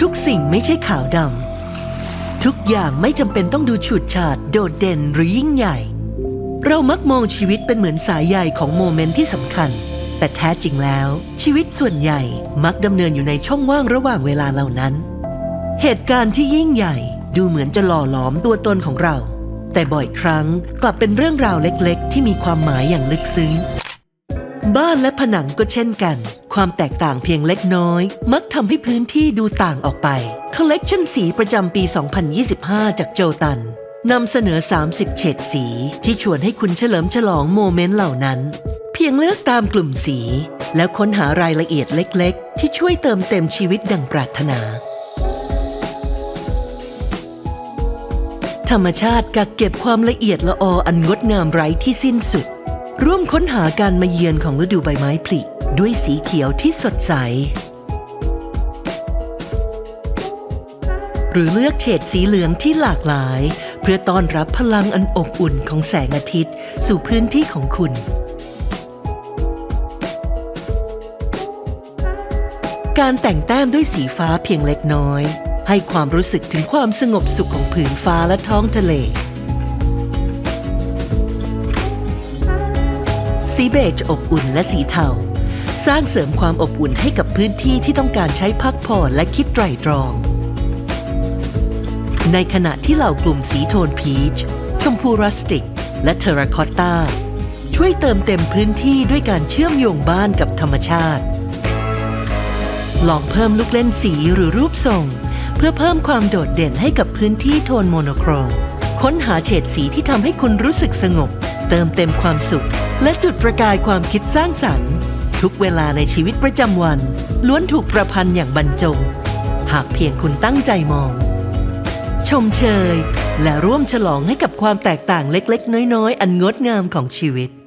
ทุกสิ่งไม่ใช่ขาวดำทุกอย่างไม่จำเป็นต้องดูฉูดฉาดโดดเด่นหรือยิ่งใหญ่ เรามักมองชีวิตเป็นเหมือนสายใยของโมเมนต์ที่สำคัญ แต่แท้จริงแล้ว ชีวิตส่วนใหญ่มักดำเนินอยู่ในช่องว่างระหว่างเวลาเหล่านั้น เหตุการณ์ที่ยิ่งใหญ่ดูเหมือนจะหล่อหลอมตัวตนของเรา แต่บ่อยครั้งกลับเป็นเรื่องราวเล็กๆ ที่มีความหมายอย่างลึกซึ้ง บ้านและผนังก็เช่นกัน ความแตกต่างเพียงเล็กน้อย มักทำให้พื้นที่ดูต่างออกไปคอลเลกชันสีประจำปี 2025 จากโจตันนำเสนอ 30 เฉดสีที่ชวนให้คุณเฉลิมฉลองโมเมนต์เหล่านั้น เพียงเลือกตามกลุ่มสี แล้วค้นหารายละเอียดเล็ก ๆ ที่ช่วยเติมเต็มชีวิตดังปรารถนา ธรรมชาติกักเก็บความละเอียดละอออันงดงามไร้ที่สิ้นสุด ร่วมค้นหาการมาเยือนของฤดูใบไม้ผลิด้วยสีเขียวที่สดใส หรือเลือกเฉดสีเหลืองที่หลากหลาย เพื่อต้อนรับพลังอันอบอุ่นของแสงอาทิตย์ สู่พื้นที่ของคุณ การแต่งแต้มด้วยสีฟ้าเพียงเล็กน้อย ให้ความรู้สึกถึงความสงบสุขของผืนฟ้าและท้องทะเล สีเบจอบอุ่นและสีเทา สร้างเสริมความอบอุ่นให้กับพื้นที่ที่ต้องการใช้พักผ่อนและคิดไตร่ตรอง ในขณะที่เหล่ากลุ่มสีโทนพีช ชมพูรัสติก และเทราคอตตาช่วยเติมเต็มพื้นที่ด้วยการเชื่อมโยงบ้านกับธรรมชาติ ลองเพิ่มลูกเล่นสีหรือรูปทรง เพื่อเพิ่มความโดดเด่นให้กับพื้นที่โทนโมโนโครม ค้นหาเฉดสีที่ทำให้คุณรู้สึกสงบ เติมเต็มความสุข และจุดประกายความคิดสร้างสรรค์ ทุกเวลาในชีวิตประจำวัน ล้วนถูกประพันธ์อย่างบรรจง หากเพียงคุณตั้งใจมอง ชมเชย และร่วมฉลองให้กับความแตกต่างเล็กๆ น้อยๆ อันงดงามของชีวิต